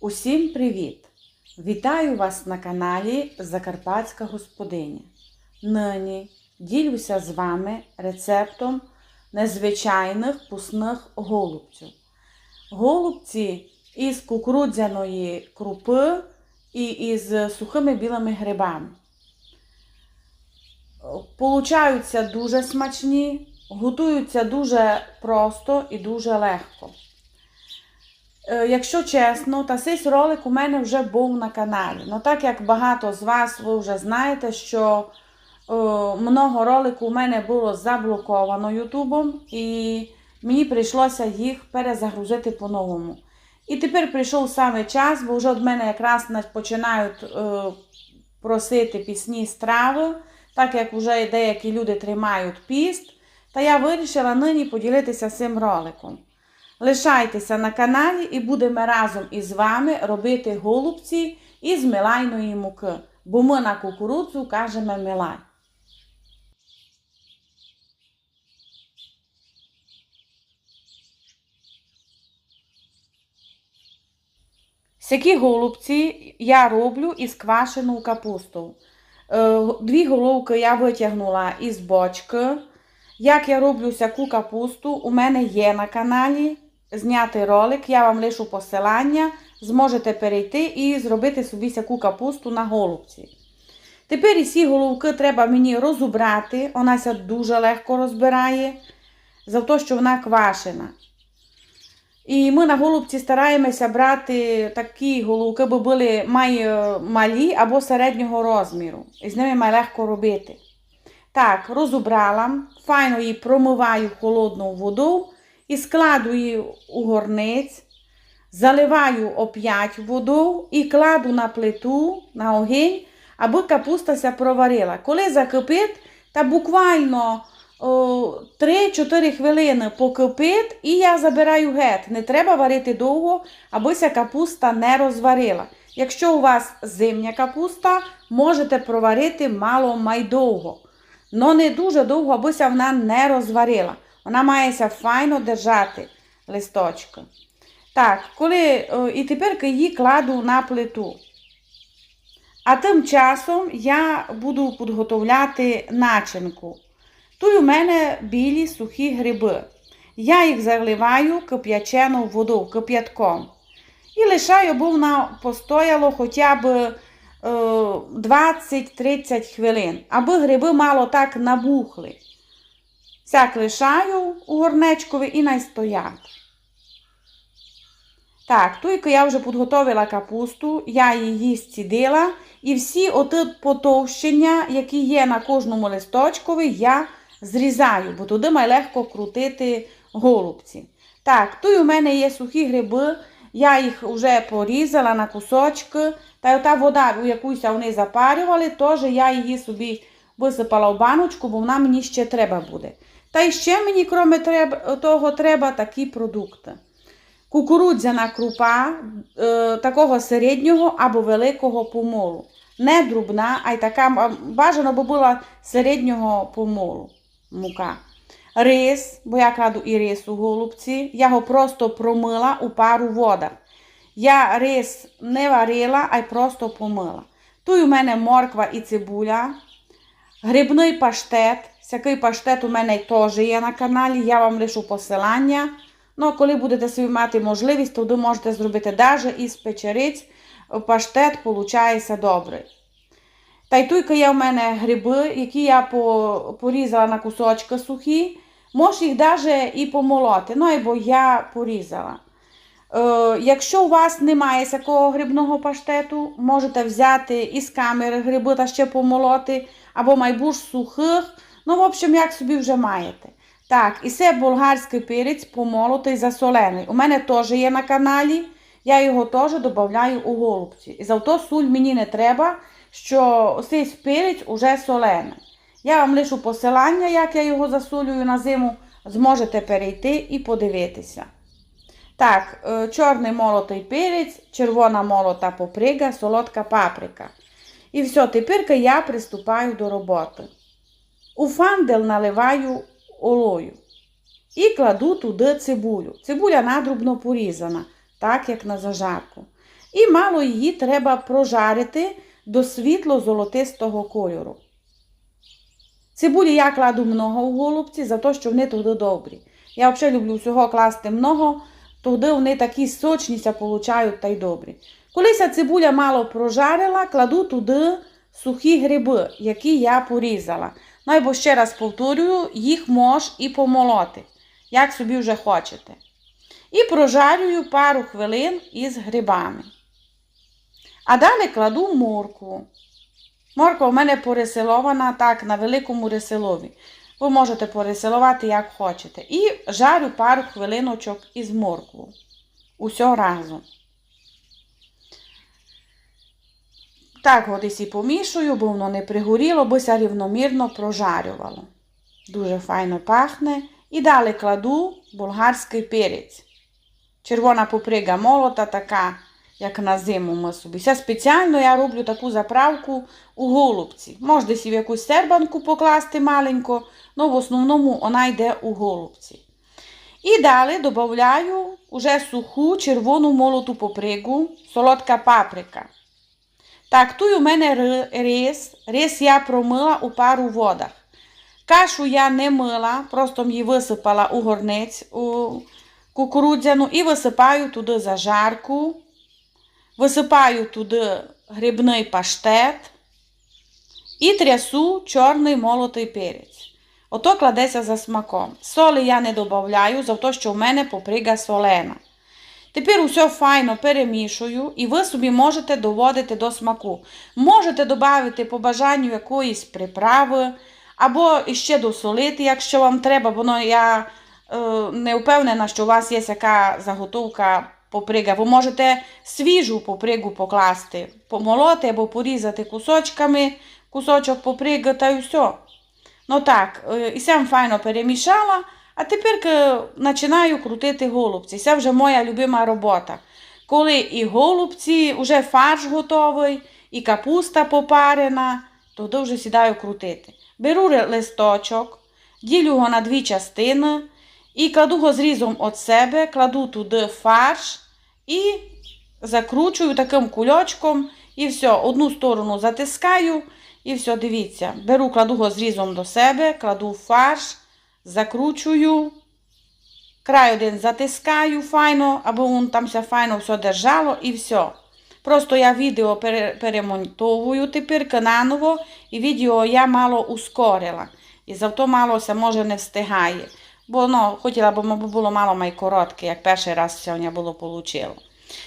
Усім привіт! Вітаю вас на каналі Закарпатська Господиня. Нині ділюся з вами рецептом незвичайних пусних голубців. Голубці із кукурудзяної крупи і із сухими білими грибами. Получаються дуже смачні, готуються дуже просто і дуже легко. Е, Якщо чесно, та цей ролик у мене вже був на каналі. Ну так як багато з вас ви вже знаєте, що е, много роликів у мене було заблоковано Ютубом, і мені прийшлося їх перезагрузити по-новому. І тепер прийшов саме час, бо вже від мене якраз починають е, просити пісні страви, так як вже деякі люди тримають піст. Та я вирішила нині поділитися цим роликом. Лишайтеся на каналі і будемо разом із вами робити голубці із милайної муки, бо ми на кукурудзу кажемо милай. Сякі голубці я роблю із квашену капусту. Е, Дві головки я витягнула із бочки. Як я роблю сяку капусту, у мене є на каналі знятий ролик, я вам лишу посилання, зможете перейти і зробити собі сяку капусту на голубці. Тепер і ці головки треба мені розібрати, вона ся дуже легко розбирає, за те, що вона квашена. І ми на голубці стараємося брати такі головки, бо були май малі або середнього розміру. І з ними має легко робити. Так, розібрала, файно її промиваю холодною водою і складу її у горниць, заливаю оп'ять водою і кладу на плиту, на огонь, аби капуста проварила. Коли закипить, та буквально 3-4 хвилини покипить і я забираю геть. Не треба варити довго, аби ся капуста не розварила. Якщо у вас зимня капуста, можете проварити мало май довго. Но не дуже довго, абося вона не розварила. Вона мається файно держати листочки. Так, коли, і тепер її кладу на плиту. А тим часом я буду підготовляти начинку. Тут у мене білі сухі гриби. Я їх заливаю кип'ячену воду, кип'ятком. І лишаю, бо вона постояло хоча б е, 20-30 хвилин, аби гриби мало так набухли. Сяк лишаю у горнечкові і найстоять. Так, тільки я вже підготовила капусту, я її зцідила. І всі оті потовщення, які є на кожному листочкові, я зрізаю, бо туди має легко крутити голубці. Так, тут у мене є сухі гриби, я їх вже порізала на кусочки. Та й ота вода, у якусь вони запарювали, теж я її собі висипала в баночку, бо вона мені ще треба буде. Та й ще мені, крім того, треба такі продукти. Кукурудзяна крупа е, такого середнього або великого помолу. Не друбна, а й така бажано би була середнього помолу мука. Рис, бо я кладу і рис у голубці, я його просто промила у пару вода. Я рис не варила, а й просто помила. Тут у мене морква і цибуля, грибний паштет. Всякий паштет у мене теж є на каналі, я вам лишу посилання. Ну, коли будете собі мати можливість, тоді можете зробити навіть із печериць. Паштет виходить добрий. Та й тільки є в мене гриби, які я порізала на кусочки сухі. Можеш їх навіть і помолоти. Ну, або я порізала. Е, якщо у вас немає такого грибного паштету, можете взяти із камери гриби та ще помолоти, або майбуж сухих. Ну, в общем, як собі вже маєте. Так, і це болгарський перець помолотий засолений. У мене теж є на каналі. Я його теж додаю у голубці. І завто суль мені не треба, що цей перець уже солений. Я вам лишу посилання, як я його засолюю на зиму, зможете перейти і подивитися. Так, е, чорний молотий перець, червона молота поприга, солодка паприка. І все, тепер я приступаю до роботи. У фандел наливаю олою і кладу туди цибулю. Цибуля надрубно порізана, так як на зажарку. І мало її треба прожарити до світло-золотистого кольору. Цибулі я кладу много в голубці, за те, що вони туди добрі. Я взагалі люблю всього класти много, туди вони такі сочніся получають та й добрі. Колись цибуля мало прожарила, кладу туди сухі гриби, які я порізала. Ну або ще раз повторюю, їх мож і помолоти, як собі вже хочете. І прожарюю пару хвилин із грибами. А далі кладу моркву. Морква в мене порисилована так на великому рисилові. Ви можете порисилувати, як хочете. І жарю пару хвилиночок із моркву. Усього разом. Так, от і помішую, бо воно не пригоріло, бо ся рівномірно прожарювало. Дуже файно пахне. І далі кладу болгарський перець. Червона поприга молота така, як на зиму ми собі. Це спеціально я роблю таку заправку у голубці. Можна в якусь сербанку покласти маленько, але в основному вона йде у голубці. І далі додаю уже суху червону молоту попригу, солодка паприка. Так, тут у мене рис. Рис я промила у пару водах. Кашу я не мила, просто її висипала у горниць у кукурудзяну і висипаю туди зажарку, висипаю туди грибний паштет і трясу чорний молотий перець. Ото кладеться за смаком. Солі я не додаю, за те, що в мене поприга солена. Тепер усе файно перемішую, і ви собі можете доводити до смаку. Можете додати по бажанню якоїсь приправи, або ще досолити, якщо вам треба, бо ну, я е, не впевнена, що у вас є яка заготовка поприга. Ви можете свіжу попригу покласти, помолоти або порізати кусочками, кусочок поприги та й все. Ну так, е, і сам файно перемішала. А тепер починаю крутити голубці. Це вже моя любима робота. Коли і голубці, вже фарш готовий, і капуста попарена, тоді вже сідаю крутити. Беру листочок, ділю його на дві частини і кладу його зрізом від себе, кладу туди фарш і закручую таким кульочком. І все, одну сторону затискаю, і все, дивіться. Беру, кладу його зрізом до себе, кладу фарш закручую, край один затискаю файно, аби воно там все файно все держало і все. Просто я відео перемонтовую тепер наново, і відео я мало ускорила. І завто мало се може не встигає. Бо ну, хотіла б, мабуть, було мало май коротке, як перший раз сьогодні було получило.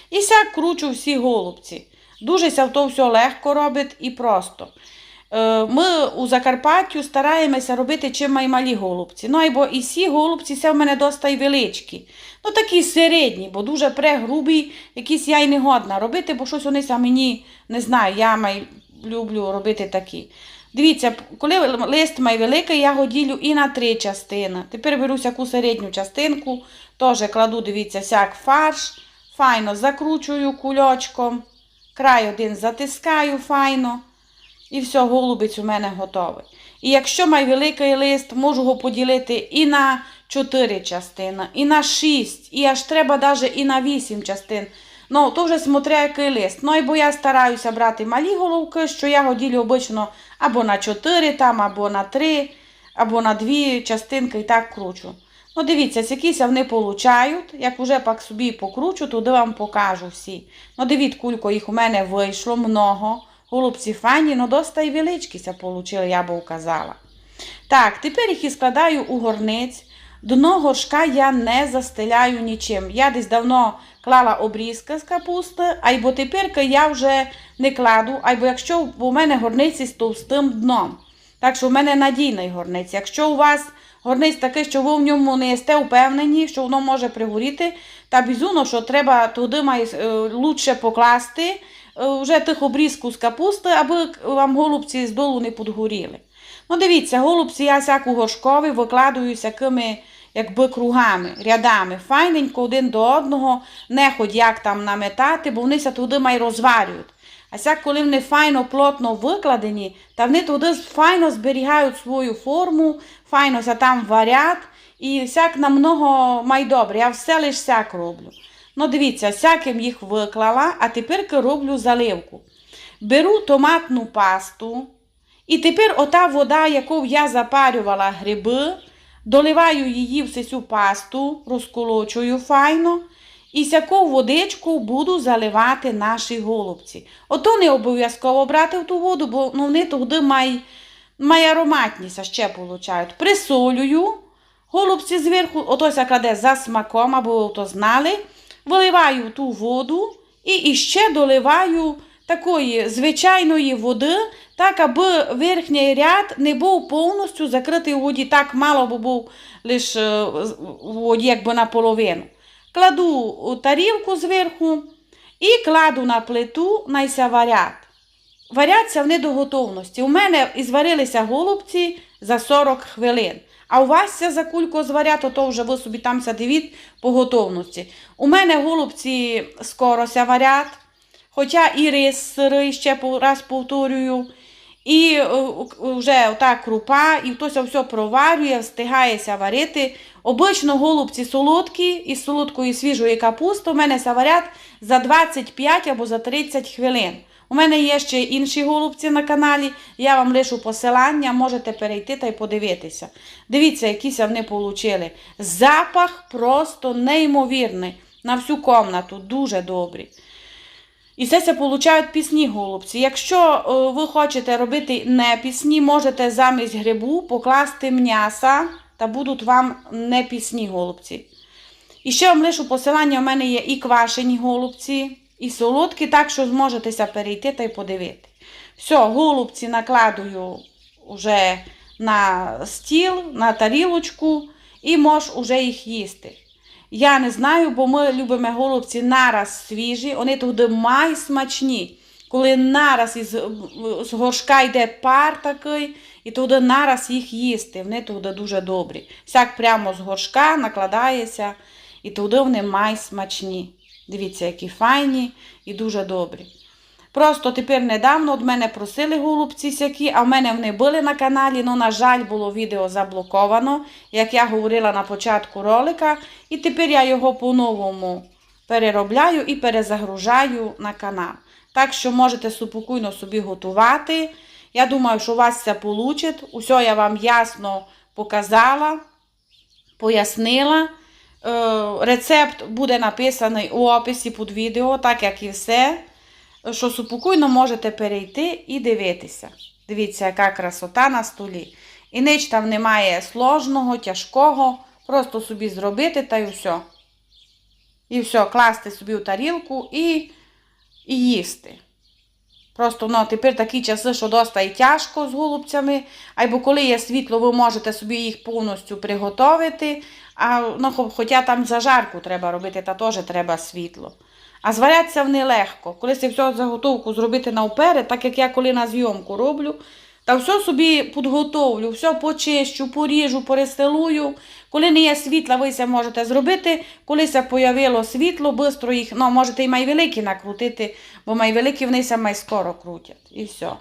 І сяк кручу всі голубці. Дуже ся все легко робить і просто. Е, ми у Закарпаттю стараємося робити чим голубці. Ну, або і всі голубці це в мене доста й величкі. Ну, такі середні, бо дуже прегрубі, якісь я й не годна робити, бо щось вони мені не знаю, я май люблю робити такі. Дивіться, коли лист має великий, я його ділю і на три частини. Тепер беру всяку середню частинку, теж кладу, дивіться, сяк фарш, файно закручую кульочком, край один затискаю файно. І все, голубець у мене готовий. І якщо має великий лист, можу його поділити і на 4 частини, і на 6, і аж треба навіть і на 8 частин. Ну, то вже смотря який лист. Ну, і бо я стараюся брати малі головки, що я його ділю обично або на 4, там, або на 3, або на 2 частинки і так кручу. Ну, дивіться, якісь вони получають. Як вже пак собі покручу, туди вам покажу всі. Ну, дивіться, кулько їх у мене вийшло много. Голубці фані, ну доста і величкіся получили, я би указала. Так, тепер їх і складаю у горниць. Дно горшка я не застеляю нічим. Я десь давно клала обрізки з капусти, або тепер я вже не кладу, або якщо у мене горниці з товстим дном. Так що в мене надійний горниць. Якщо у вас горниць такий, що ви в ньому не сте впевнені, що воно може пригоріти, та безумно, що треба туди має, е, лучше покласти. Е, вже тих обрізку з капусти, аби вам голубці з долу не подгоріли. Ну, дивіться, голубці я всяку горшкові викладаю всякими якби кругами, рядами. Файненько один до одного, не хоч як там наметати, бо вони ся туди май розварюють. А сяк, коли вони файно плотно викладені, та вони туди файно зберігають свою форму, файно ся там варять, і всяк намного май добре. Я все лиш всяк роблю. Ну, дивіться, всяким їх виклала, а тепер роблю заливку. Беру томатну пасту, і тепер ота вода, яку я запарювала гриби, доливаю її в цю пасту, розколочую файно. І сяку водичку буду заливати наші голубці. Ото не обов'язково брати в ту воду, бо ну, вони туди мають має ароматність ще получають. Присолюю, голубці зверху, ото кладе за смаком, або то знали. Виливаю ту воду і іще доливаю такої звичайної води, так, аби верхній ряд не був повністю закритий у воді, так мало би був лише у воді, якби наполовину. Кладу тарілку зверху і кладу на плиту найся варять. Варяться вони до готовності. У мене і зварилися голубці за 40 хвилин. А у вас це за кульку зварять, то вже ви собі там дивіть по готовності. У мене голубці скоро ся варять, хоча і рис сирий, ще раз повторюю. І е, вже ота крупа, і хтось все проварює, встигається варити. Обично голубці солодкі із солодкої свіжої капусти у мене саварять за 25 або за 30 хвилин. У мене є ще інші голубці на каналі. Я вам лишу посилання, можете перейти та й подивитися. Дивіться, які вони отримали. Запах просто неймовірний на всю комнату, дуже добрий. І це це получають пісні голубці. Якщо е, ви хочете робити не пісні, можете замість грибу покласти м'яса та будуть вам не пісні голубці. І ще вам лишу посилання, у мене є і квашені голубці, і солодкі, так що зможетеся перейти та й подивити. Все, голубці накладую вже на стіл, на тарілочку і можеш уже їх їсти. Я не знаю, бо ми любимо голубці нараз свіжі, вони туди май смачні. Коли нараз із з горшка йде пар такий, і туди нараз їх їсти. Вони туди дуже добрі. Всяк прямо з горшка накладається, і туди вони май смачні. Дивіться, які файні і дуже добрі. Просто тепер недавно від мене просили голубці сякі, а в мене вони були на каналі, але, на жаль, було відео заблоковано, як я говорила на початку ролика. І тепер я його по-новому переробляю і перезагружаю на канал. Так що можете спокійно собі готувати. Я думаю, що у вас це вийде. Усе я вам ясно показала, пояснила. Е, Рецепт буде написаний у описі під відео, так як і все що спокійно можете перейти і дивитися. Дивіться, яка красота на столі. І ніч там немає сложного, тяжкого. Просто собі зробити та й все. І все, класти собі в тарілку і, і їсти. Просто ну, тепер такі часи, що доста і тяжко з голубцями. Або коли є світло, ви можете собі їх повністю приготувати. А, ну, Хоча там зажарку треба робити, та теж треба світло. А зваряться вони легко. Коли це заготовку зробити навперед, так як я коли на зйомку роблю, та все собі підготовлю, все почищу, поріжу, перестелую. Коли не є світла, ви це можете зробити. Коли це появило світло, швидко їх, ну, можете і майвеликі накрутити, бо майвеликі вони ся май крутять. І все.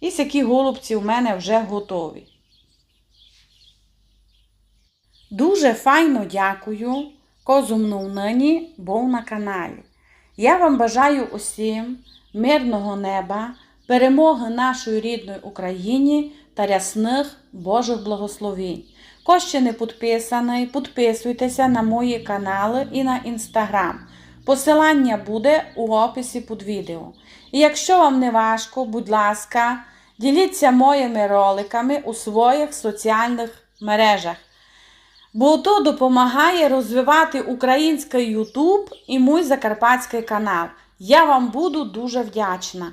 І такі голубці у мене вже готові. Дуже файно дякую, козумну нині був на каналі. Я вам бажаю усім мирного неба, перемоги нашої рідної Україні та рясних Божих благословень. Хто ще не підписаний, підписуйтеся на мої канали і на інстаграм. Посилання буде у описі під відео. І якщо вам не важко, будь ласка, діліться моїми роликами у своїх соціальних мережах. Бо то допомагає розвивати український Ютуб і мій закарпатський канал. Я вам буду дуже вдячна.